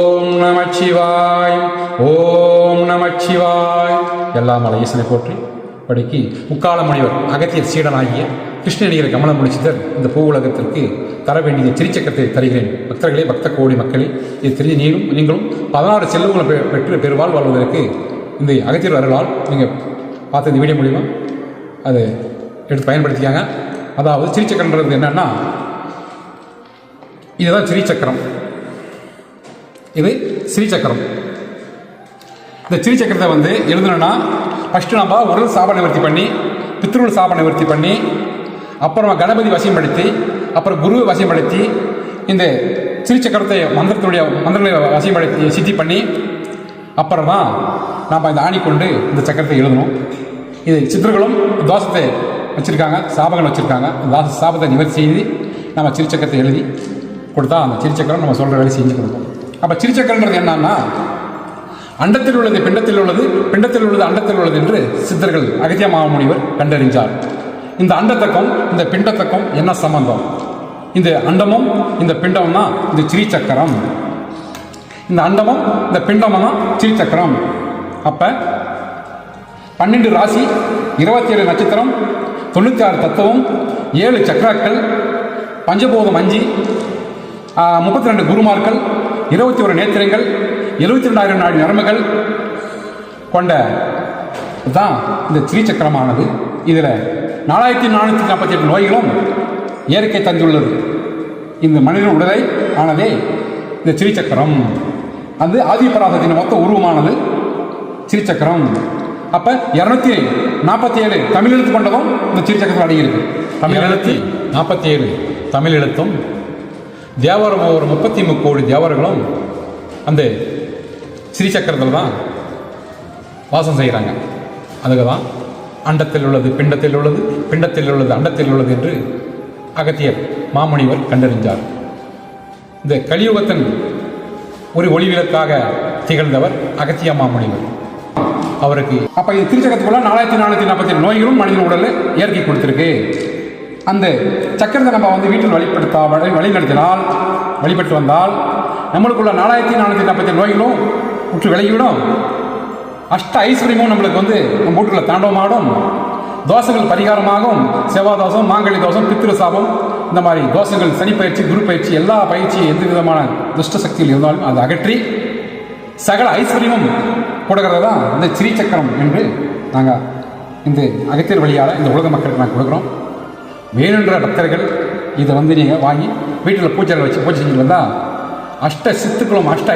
ஓம் நமச்சிவாய் ஓம் நமச்சிவாய் எல்லாம் மலையசனை போற்றி படுக்கி முக்கால முனிவர் அகத்தியர் சீடனாகிய கிருஷ்ணநீர கமலமுடிச்சிதர் இந்த பூ உலகத்திற்கு தர வேண்டிய திருச்சக்கரத்தை தருகிறேன். பக்தர்களே பக்த கோடி மக்களே இது தெரிஞ்ச நீரும் நீங்களும் பதினாறு செல்வங்களை பெ- பெற்று பெருவாழ் வாழ்வதற்கு இந்த அகத்தியர் வரலால் நீங்கள் பார்த்த இந்த வீடியோ மூலிமா அதை எடுத்து பயன்படுத்திக்காங்க. அதாவது திருச்சக்கரன்றது என்னன்னா இதுதான் திரிச்சக்கரம். இது ஸ்ரீசக்கரம் இந்த ஸ்ரீசக்கரத்தை வந்து எழுதணும்னா ஃபஸ்ட்டு நம்ம உடல் சாப நிவர்த்தி பண்ணி பித்ருள் சாப நிவர்த்தி பண்ணி அப்புறம் கணபதி வசியப்படுத்தி அப்புறம் குருவை வசியப்படுத்தி இந்த ஸ்ரீசக்கரத்தை மந்திரத்துடைய மந்திரங்களை வசியப்படுத்தி சித்தி பண்ணி அப்புறம் தான் நாம் இந்த ஆணி கொண்டு இந்த சக்கரத்தை எழுதணும். இது சித்தர்களும் தோஷத்தை வச்சுருக்காங்க சாபங்கள் வச்சுருக்காங்க. தாச சாபத்தை நிவர்த்தி செய்து நம்ம சிறுச்சக்கரத்தை எழுதி கொடுத்தா அந்த சிறுச்சக்கரம் நம்ம சொல்கிற வேலை செஞ்சு கொடுப்போம் அப்போ சிறுச்சக்கரன்றது என்னன்னா அண்டத்தில் உள்ளது பிண்டத்தில் உள்ளது பிண்டத்தில் உள்ளது அண்டத்தில் உள்ளது என்று சித்தர்கள் அகத்திய மாமுனிவர் கண்டறிஞ்சார் இந்த அண்டத்தக்கம் இந்த பிண்டத்தக்கம் என்ன சம்பந்தம்? இந்த அண்டமும் இந்த பிண்டமும் தான் இந்த சிறிச்சக்கரம் இந்த அண்டமும் இந்த பிண்டமும் தான் சிறிச்சக்கரம் அப்போ பன்னெண்டு ராசி இருபத்தி ஏழு நட்சத்திரம் தொண்ணூற்றி ஆறு தத்துவம் ஏழு சக்கராக்கள் பஞ்சபோதம் அஞ்சு முப்பத்தி ரெண்டு குருமார்கள் இருபத்தி ஒரு நேத்திரங்கள் எழுபத்தி ரெண்டாயிரம் நாடு நரம்புகள் கொண்ட தான் இந்த திரிச்சக்கரமானது இதில் நாலாயிரத்தி நானூற்றி நாற்பத்தி எட்டு நோய்களும் இயற்கை தந்துள்ளது. இந்த மனிதன் உடலை ஆனதே இந்த திரிச்சக்கரம் அது ஆதிபராசத்தின் மொத்த உருவமானது சிறிச்சக்கரம் அப்போ இரநூத்தி நாற்பத்தி ஏழு தமிழ் எழுத்து கொண்டதும் இந்த சிறிச்சக்கரத்தில் அடங்கியிருக்கு தமிழ் எழுத்து நாற்பத்தி ஏழு தமிழ் எழுத்தும் தேவரம் ஒரு முப்பத்தி முக்கோடி தேவர்களும் அந்த ஸ்ரீசக்கரத்தில் தான் வாசம் செய்கிறாங்க. அதுக்கு தான் அண்டத்தில் உள்ளது பிண்டத்தில் உள்ளது பிண்டத்தில் உள்ளது அண்டத்தில் உள்ளது என்று அகத்தியர் மாமணிவர் கண்டறிஞ்சார். இந்த கலியுகத்தின் ஒரு ஒளிவிளக்காக திகழ்ந்தவர் அகத்திய மாமணிவர் அவருக்கு அப்போ திருச்சக்கத்துக்குள்ள திருச்சக்கரத்துக்குள்ள நாலாயிரத்தி நானூற்றி நாற்பத்தி நோய்களும் மனிதன் உடலில் இயற்கை கொடுத்துருக்கு. அந்த சக்கரத்தை நம்ம வந்து வீட்டில் வழிபடுத்தா வழி வழிநடத்தினால் வழிபட்டு வந்தால் நம்மளுக்குள்ள நாலாயிரத்தி நானூற்றி நாற்பத்தி நோய்களும் உற்று விலகிவிடும். அஷ்ட ஐஸ்வர்யமும் நம்மளுக்கு வந்து நம்ம வீட்டுக்குள்ள தாண்டவமாடும். தோஷங்கள் பரிகாரமாகும். செவ்வாய் தோஷம் மாங்கழி தோஷம் பித்திரு சாபம் இந்த மாதிரி தோஷங்கள் சனி பயிற்சி குரு பயிற்சி எல்லா பயிற்சியும் எந்த விதமான துஷ்ட சக்தியில் இருந்தாலும் அதை அகற்றி சகல ஐஸ்வர்யமும் கொடுக்கறது தான் இந்த சிறீ சக்கரம் என்று நாங்கள் இந்த அகத்தியர் வழியால் இந்த உலக மக்களுக்கு நாங்கள் கொடுக்குறோம். வேணுன்ற பக்தர்கள் இதை வந்து நீங்கள் வாங்கி வீட்டில் பூஜை வச்சு பூஜை செஞ்சுட்டு வந்தால் அஷ்ட சித்துக்குளம் அஷ்ட